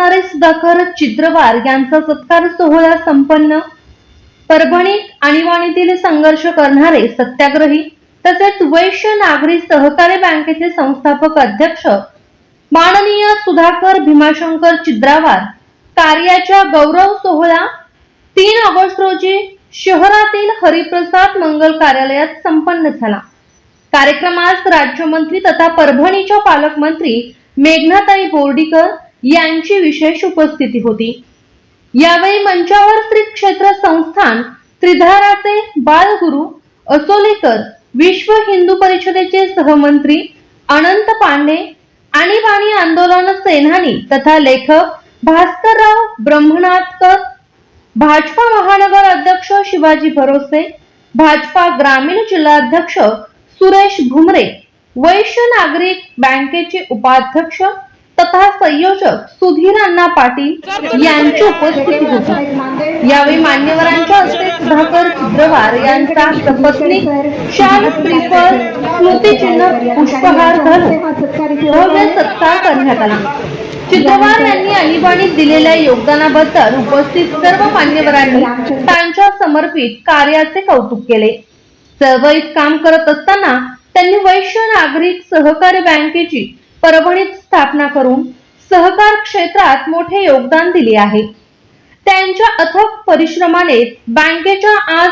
करणारे सुधाकर चित्रवार यांचा सत्कार सोहळा संपन्न. परभणीत आणीबाणीतील संघर्ष करणारे सत्याग्रही तसेच वैश्य नागरी सहकारी बँकेचे संस्थापक अध्यक्ष माननीय सुधाकर भीमाशंकर चिद्रावार कार्याच्या गौरव सोहळा तीन ऑगस्ट रोजी शहरातील हरिप्रसाद मंगल कार्यालयात संपन्न झाला. कार्यक्रमास राज्यमंत्री तथा परभणीच्या पालकमंत्री मेघनाताई बोर्डीकर यांची विशेष उपस्थिती होती. यावेळी मंचावर श्री क्षेत्र संस्थान त्रिधाराचे बाळगुरु असोलेकर विश्व हिंदू परिषदेचे सहमंत्री अनंत पांडे आणीबाणी आंदोलन सेनानी तथा लेखक भास्करराव ब्रह्मनाथकर भाजपा महानगर अध्यक्ष शिवाजी भरोसे भाजपा ग्रामीण जिल्हाध्यक्ष सुरेश भुमरे वैश्य नागरिक बँकेचे उपाध्यक्ष तथा संयोजक सुधीर अण्णा पाटील यांची उपस्थिती होती. यावेळी मान्यवरांच्या हस्ते सुधाकर चित्रवार यांचा सपत्नी शाल श्रीफळ स्मृतिचिन्ह पुष्पहार घालून भव्य सत्कार करण्यात आला. चित्रवार यांनी आणीबाणीत दिलेल्या योगदानाबद्दल उपस्थित सर्व मान्यवरांनी त्यांच्या समर्पित कार्याचे कौतुक केले. चळवळीत काम करत असताना त्यांनी वैश्य नागरिक सहकारी बँकेची परभणीत स्थापना करून सहकार क्षेत्रात मोठे योगदान दिले आहे. त्यांच्या अथक परिश्रमाने बँकेच्या आज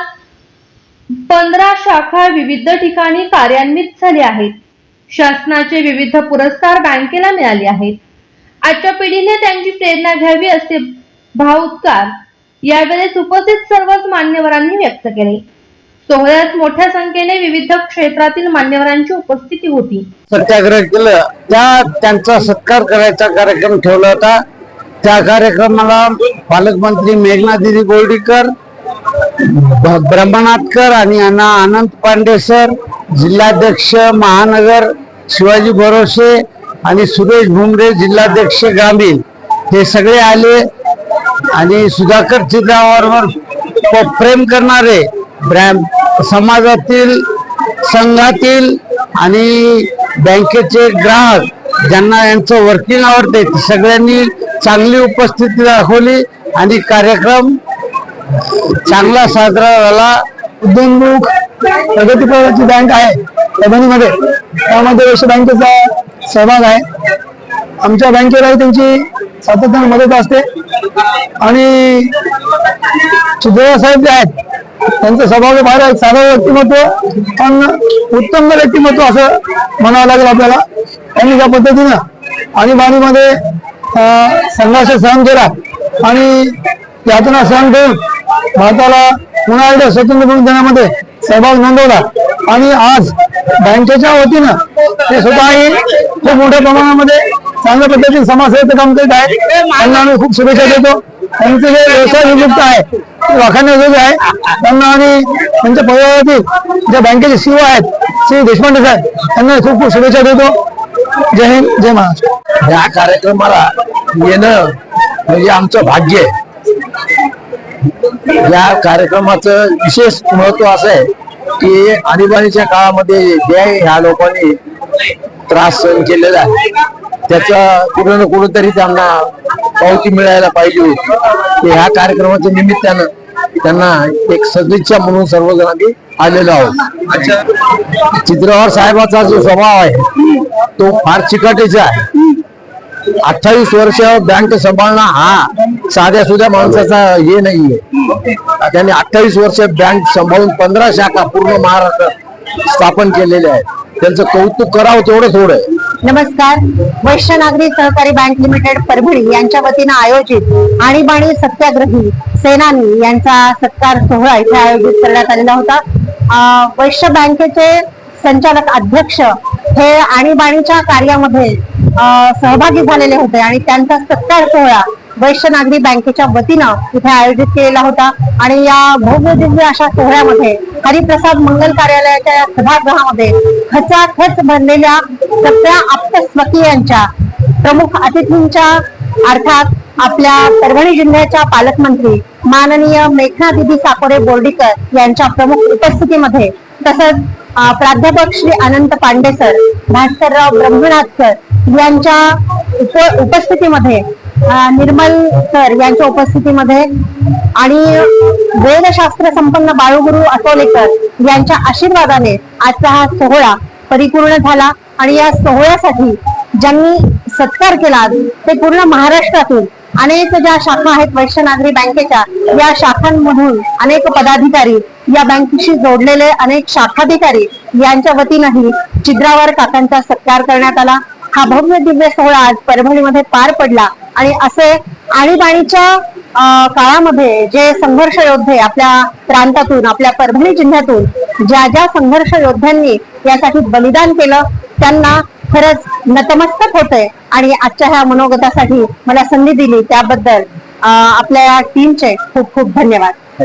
पंधरा शाखा विविध ठिकाणी कार्यान्वित झाल्या आहेत. शासनाचे विविध पुरस्कार बँकेला मिळाले आहेत. आजच्या पिढीने त्यांची प्रेरणा घ्यावी असे भावुत्कार यावेळेस उपस्थित सर्वच मान्यवरांनी व्यक्त केले. सोहळ्यात मोठ्या संख्येने विविध क्षेत्रातील मान्यवरांची उपस्थिती होती. सत्याग्रह केलं त्या त्यांचा सत्कार करायचा कार्यक्रम ठेवला होता. त्या कार्यक्रमाला पालकमंत्री मेघना दिदी बोर्डीकर ब्रह्मनाथकर आणि आनंद पांडे सर जिल्हाध्यक्ष महानगर शिवाजी भरोसे आणि सुरेश भुमरे जिल्हाध्यक्ष ग्रामीण हे सगळे आले. आणि सुधाकर चित्रावर प्रेम करणारे ब्रॅम- समाजातील संघातील आणि बँकेचे ग्राहक ज्यांना यांचं वर्किंग आवडते सगळ्यांनी चांगली उपस्थिती दाखवली आणि कार्यक्रम चांगला साजरा झाला. उद्योन्मुख प्रगतीपराची बँक आहे परभणीमध्ये. त्यामध्ये विश्व बँकेचा सहभाग आहे. आमच्या बँकेलाही त्यांची सातत्याने मदत असते. आणि सुदैव साहेब जे आहेत त्यांचं स्वभाव फार आहे. साधं व्यक्तिमत्व पण उत्तम व्यक्तिमत्व असं म्हणावं लागेल आपल्याला. त्यांनी ज्या पद्धतीनं आणीबाणीमध्ये संघर्ष सहन केला आणि यातना सहन करून भारताला पुन्हा एकदा स्वतंत्र देण्यामध्ये सहभाग नोंदवला आणि आज बँकेच्या वतीनं ते स्वतःही खूप मोठ्या प्रमाणामध्ये चांगल्या पद्धतीने समाजसेवेचं काम करीत आहेत त्यांना आम्ही खूप शुभेच्छा देतो. त्यांचे जे व्यवसाय नियुक्त आहे ते आहे. त्यांना आणि त्यांच्या परिवारातील ज्या बँकेचे सीओ आहेत श्री देशपांडे साहेब त्यांना खूप खूप शुभेच्छा देतो. जय हिंद जय महाराष्ट्र. या कार्यक्रमाला येणं म्हणजे आमचं भाग्य आहे. या कार्यक्रमाचं विशेष महत्त्व असं आहे की आणीबाणीच्या काळामध्ये जे ह्या लोकांनी त्रास सहन केलेला आहे. त्याचा कुठं ना कुठंतरी त्यांना पावती मिळायला पाहिजे होती. ह्या कार्यक्रमाच्या निमित्तानं त्यांना एक सदिच्छा म्हणून सर्वजण आम्ही आलेलो आहोत. चित्रवार साहेबाचा जो स्वभाव आहे तो फार चिकाटीचा आहे. अठ्ठावीस वर्ष बँक सांभाळणं हा साध्या सुध्या माणसाचा हे नाहीये. त्यांनी अठ्ठावीस वर्ष बँक सांभाळून पंधरा शाखा पूर्ण महाराष्ट्रात स्थापन केलेल्या आहेत. त्यांचं कौतुक करावं तेवढं थोडं आहे. नमस्कार. वैश्य नागरी सहकारी बँक लिमिटेड परभणी यांच्या वतीनं आयोजित आणीबाणी सत्याग्रही सेनानी यांचा सत्कार सोहळा इथे आयोजित करण्यात आलेला होता. वैश्य बँकेचे संचालक अध्यक्ष हे आणीबाणीच्या कार्यामध्ये सहभागी झालेले होते आणि त्यांचा सत्कार सोहळा वैश्य नागरी बँकेच्या वतीनं इथे आयोजित केलेला होता. आणि या भव्य दिव्य अशा सोहळ्यामध्ये हरिप्रसाद मंगल कार्यालयाच्या या सभागृहामध्ये खचाखच भरलेल्या सगळ्या आप्त स्वकीयांच्या प्रमुख अतिथींच्या अर्थात आपल्या परभणी जिल्ह्याच्या पालकमंत्री माननीय मेघना दिदी साकोरे बोर्डीकर यांच्या प्रमुख उपस्थितीमध्ये तसंच प्राध्यापक श्री अनंत पांडे सर भास्करराव ब्रह्मनाथ सर यांच्या उप उपस्थितीमध्ये निर्मल सर यांच्या उपस्थितीमध्ये आणि वेदशास्त्र संपन्न बाळूगुरु अटोलेकर यांच्या आशीर्वादाने आजचा हा सोहळा परिपूर्ण झाला आणि या सोहळ्यासाठी ज्यांनी सत्कार केला ते पूर्ण महाराष्ट्रातून अनेक ज्या शाखा आहेत वैश्य नागरी बँकेच्या या शाखांमधून अनेक पदाधिकारी या बँकेशी जोडलेले अनेक शाखाधिकारी यांच्या वतीनंही चिद्रावर काकांचा सत्कार करण्यात आला. हा भव्य दिव्य सोहळा आज परभणीमध्ये पार पडला. आणि असे आणीबाणीच्या काळामध्ये जे संघर्ष योद्धे आपल्या प्रांतातून आपल्या परभणी जिल्ह्यातून ज्या ज्या संघर्ष योद्ध्यांनी यासाठी बलिदान केलं त्यांना खरंच नतमस्तक होतंय. आणि आजच्या ह्या मनोगतासाठी मला संधी दिली त्याबद्दल अं, आपल्या टीमचे खूप खूप धन्यवाद.